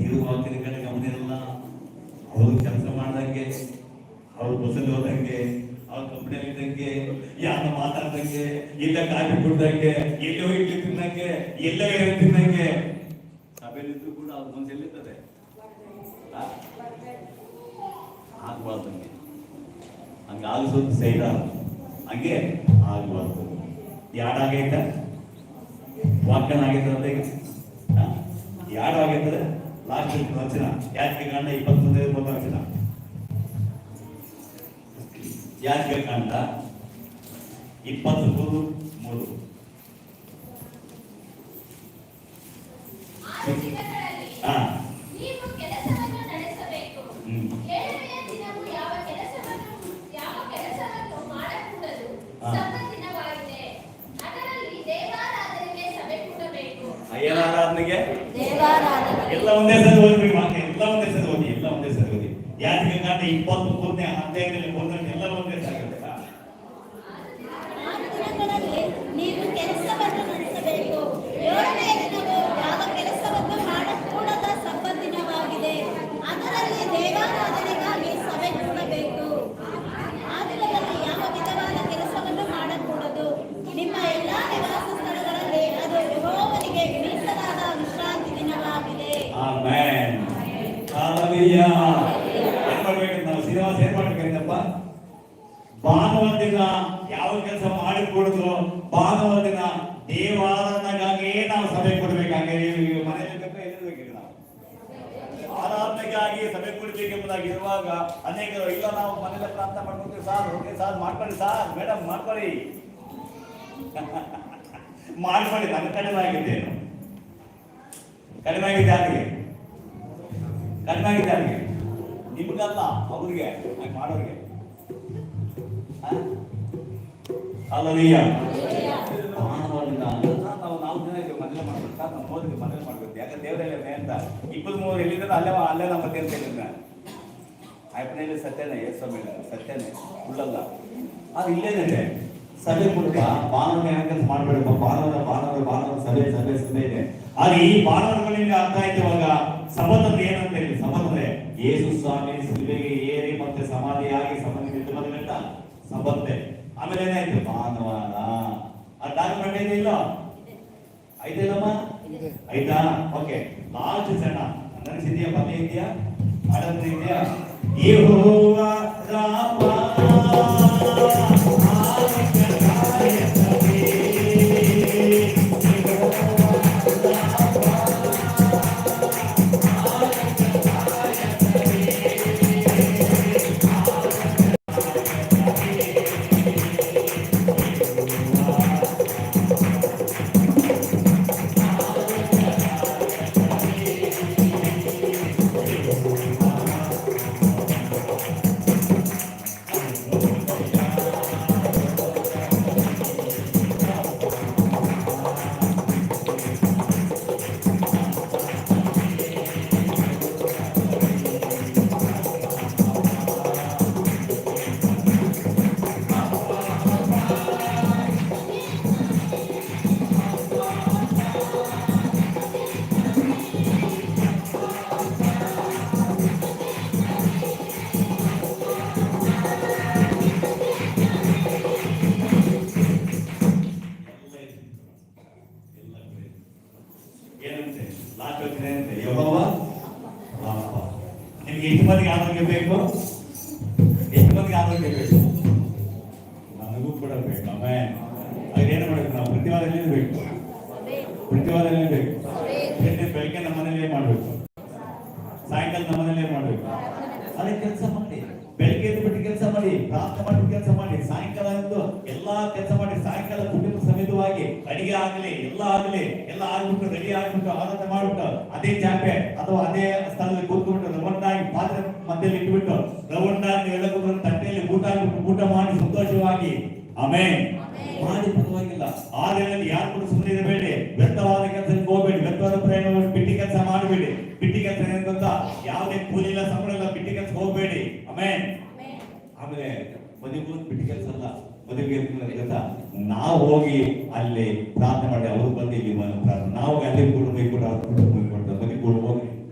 ದೇವ್ರ ಅವತ್ತಿನ ಕಡೆ ಗಮನ ಇರಲ್ಲ ಅವರು ಕೆಲಸ ಮಾಡ್ದಂಗೆ, ಅವ್ರು ಬಸ್ಸಲ್ಲಿ ಹೋದಂಗೆ, ಅವ್ರ ಕಂಪ್ನಿಯಲ್ಲಿ ಇದ್ದಂಗೆ ಯಾರ ಮಾತಾಡ್ದಂಗೆ, ಇಲ್ಲ ಕಾಫಿ ಕುಡ್ದಂಗೆ ಎಲ್ಲೋ ಇಡ್ಲಿ ತಿನ್ನಂಗೆ ಎಲ್ಲ ಹೇಳಿ ತಿನ್ನಂಗೆ ಸಭೆಯಲ್ಲಿದ್ರು ಕೂಡ ಅವ್ರ ಮನಸ್ಸು ಎಲ್ಲಿರ್ತದೆ? ಆಗ್ಬಾರ್ದು ಹಂಗೆ ಆಗಿಸೋದು ಸೈಡ ಹಂಗೆ ಆಗ್ಬಾರ್ದು. ಯಾಡಾಗೈತ ವಾಕ್ಯನ ಆಗೈತೆ ಅಂತ ಲಾಸ್ಟ್ ವಚನ ಯಾಕೆ ಕಾಂಡ ಇಪ್ಪತ್ತೊಂದೇ ಮೂವತ್ತು ವಚನ ಯಾಕೆ ಕಾಂಡ ಇಪ್ಪತ್ತು ಮೂರು ಆರಾಧನೆಗೆ ಎಲ್ಲ ಒಂದೇ ಸರಿ ಓದಿ ಮಾತೆ ಎಲ್ಲ ಒಂದೇ ಸರಿ ಓದಿ ಎಲ್ಲ ಒಂದೇ ಸರಿ ಓದಿ ಯಾಕೆ ಕಾಂಡ ಇಪ್ಪತ್ತು ಮೂರನೇ ಓದಿದ್ರೆ ಎಲ್ಲ ಹಾಲೆಲೂಯಾ ಏನ್ ಮಾಡ್ಬೇಕು ನಾವು ಶ್ರೀನಿವಾಸ ಏನ್ ಮಾಡ್ಬೇಕಂದಪ್ಪ ಭಾನುವಾರ ದಿನ ಯಾವ ಕೆಲಸ ಮಾಡಿ ಕೊಡುದು ಭಾನುವಾರ ದಿನ ದೇವಾರಾಧನೆಗಾಗಿಯೇ ನಾವು ಸಭೆ ಕೊಡ್ಬೇಕಾಗಿ ಮನೆಯಲ್ಲಿ ಬೇಕಾ ಎಲ್ಲಿರ್ಬೇಕು ನಾವು ಆರಾಧನೆಗಾಗಿ ಸಭೆ ಕೊಡ್ಬೇಕೆಂಬುದಾಗಿ ಇರುವಾಗ ಅನೇಕರು ಇಲ್ಲ, ನಾವು ಮನೆಯಲ್ಲಿ ಪ್ರಾರ್ಥನೆ ಮಾಡ್ಕೊತೀವಿ, ಸಾರ್ ಓಕೆ ಸಾರ್, ಮಾಡ್ಕೊಳ್ಳಿ, ಸಾರ್ ಮೇಡಮ್ ಮಾಡ್ಕೊಳ್ಳಿ. ಮಾಡ್ಕೊಳ್ಳಿ ನನ್ನ ಕಡಿಮೆ ಆಗಿದೆ ಕಡಿಮೆ ಆಗಿದೆ ಯಾರಿಗೆ? ಕಡಿಮೆ ಆಗಿದೆ ಅವ್ರಿಗೆ ನಿಮ್ಗಲ್ಲ, ಅವ್ರಿಗೆ, ಹಾಗೆ ಮಾಡೋರಿಗೆ. ಅಲ್ಲಯ್ಯ ಮಾನವರಿಂದ ನಾವು ನಾಲ್ಕು ಜನ ಇದ್ದೀವಿ ಮಾಡ್ಬೇಕು? ಸರ್ ಹೋದ್ವಿ ಮನೇಲೆ ಮಾಡ್ಬೇಕು. ಯಾಕಂದ್ರೆ ದೇವರಲ್ಲೇ ಅಂತ. ಇಬ್ಬರು ಮೂವರು ಎಲ್ಲಿದ್ರೆ ಅಲ್ಲೇ ಅಲ್ಲೇ ನಮ್ಮ ಮತ್ತೆ ಅಂತ ಸತ್ಯನೇ ಸತ್ಯನೇ. ಉಳ್ಳಲ್ಲ. ಅದು ಇಲ್ಲೇನಿದೆ ಸಭೆ ಮೂಲಕ ಭಾನುವಾರ ಹೆಂಗಂತ ಮಾಡ್ಬೇಡಪ್ಪ ಸಭೆ ಸಭೆ ಸಭೆ ಇದೆ. ಆದ್ರೆ ಈ ಭಾನುವಾರಗಳಿಂದ ಅರ್ಥ ಆಯ್ತು ಇವಾಗ. ಸಬತ್ ಏನಂತ ಹೇಳಿ ಅಂದ್ರೆ ಯೇಸು ಸ್ವಾಮಿ ಸಿಲುಬೆಗೆ ಏರಿ ಮತ್ತೆ ಸಮಾಧಿಯಾಗಿ ಸಮಾಧಿ ನಿಂತು ಸಬತ್ತೆ ಆಮೇಲೆ ಏನಾಯ್ತು? ಭಾನುವಾರ. ಆ ಡಾಕ್ಯುಮೆಂಟ್ ಇದೆ ಇಲ್ಲ? ಐದೇನಮ್ಮ ಆಯ್ತಾ ಓಕೆ. ಲಾಸ್ಟ್ ಸಣ್ಣ ಬಲೆ ಇದೆಯಾ? ಅಡಂತ ಇದೆಯಾ? ಯೆಹೋವ. ಮಂದಿಗೆ ಆರೋಗ್ಯ ಬೇಕು? ಎಷ್ಟು ಆರೋಗ್ಯ ಬೇಕು? ನನಗೂ ಕೂಡ ಬೇಕು ಆಮೇಲೆ ಅದೇನು ಮಾಡಬೇಕು ನಾವು? ಪ್ರತಿವಾದ ಎಲ್ಲಿ ಬೇಕು. ಪ್ರತಿವಾದ ಎಲ್ಲಿ ಬೇಕು ಬೆಳಿಗ್ಗೆ ನಮ್ಮ ಮನೇಲಿ ಮಾಡ್ಬೇಕು. ಸಾಯಂಕಾಲ ನಮ್ಮ ಮನೇಲಿ ಅದೇ ಕೆಲಸ ಮಾಡಿ. ಬೆಳಿಗ್ಗೆ ಎದ್ದು ಬಿಟ್ಟು ಕೆಲಸ ಮಾಡಿ. ಪ್ರಾರ್ಥನೆ ಮಾಡಿ ಕೆಲಸ ಮಾಡಿ. ಸಾಯಂಕಾಲ ಎಂದು ಎಲ್ಲಾ ಕೆಲಸ ಮಾಡಿ. ಸಾಯಂಕಾಲ ಕುಟುಂಬ ಸಮೇತವಾಗಿ ಅಡಿಗೆ ಆಗಲಿ, ಎಲ್ಲ ಆಗಲಿ, ಎಲ್ಲ ಆಗ್ಬಿಟ್ಟು ರೆಡಿ ಆಗ್ಬಿಟ್ಟು ಆರಾಧನೆ ಮಾಡ್ಬಿಟ್ಟು ಅದೇ ಚಾಪೆ ಅಥವಾ ಅದೇ ಸ್ಥಳದಲ್ಲಿ ಕೂತ್ಕೊಂಡು ಪಾತ್ರೆ ಮಧ್ಯದಲ್ಲಿ ಇಟ್ಬಿಟ್ಟು ರೌಂಡ್ ಆಗಿ ಎಲ್ಲ ತಟ್ಟೆಯಲ್ಲಿ ಊಟ ಊಟ ಮಾಡಿ ಸಂತೋಷವಾಗಿ ಆಮೇಲೆ ಮಾಡಿ ಪರವಾಗಿಲ್ಲ. ಆ ದಿನದಲ್ಲಿ ಯಾರು ಕೂಡ ಸುಮ್ಮನೆ ಇರಬೇಡಿ. ವ್ಯರ್ಥವಾದ ಕೆಲಸಕ್ಕೆ ಹೋಗ್ಬೇಡಿ. ವ್ಯರ್ಥವಾದ ಪ್ರಯಾಣ ಬಿಟ್ಟಿ ಕೆಲಸ ಮಾಡಬೇಡಿ. ಬಿಟ್ಟಿ ಕೆಲಸ ಏನಂತ ಯಾವುದೇ ಕೂಲಿ ಇಲ್ಲ ಸಂಬಳ ಇಲ್ಲ ಬಿಟ್ಟಿ ಕೆಲಸ ಹೋಗಬೇಡಿ. ಆಮೇಲೆ ಆಮೇಲೆ ಮದುವೆ ಬಿಟ್ಟಿ ಕೆಲಸ ಅಲ್ಲ. ಮದುವೆಗೆ ನಾವು ಹೋಗಿ ಅಲ್ಲಿ ಪ್ರಾರ್ಥನೆ ಮಾಡಿ ಅವ್ರು ಬಂದು ಇಲ್ಲಿ ಪ್ರಾರ್ಥನೆ. ನಾವು ಅಲ್ಲಿ ಕೂಡ ಕೂಡ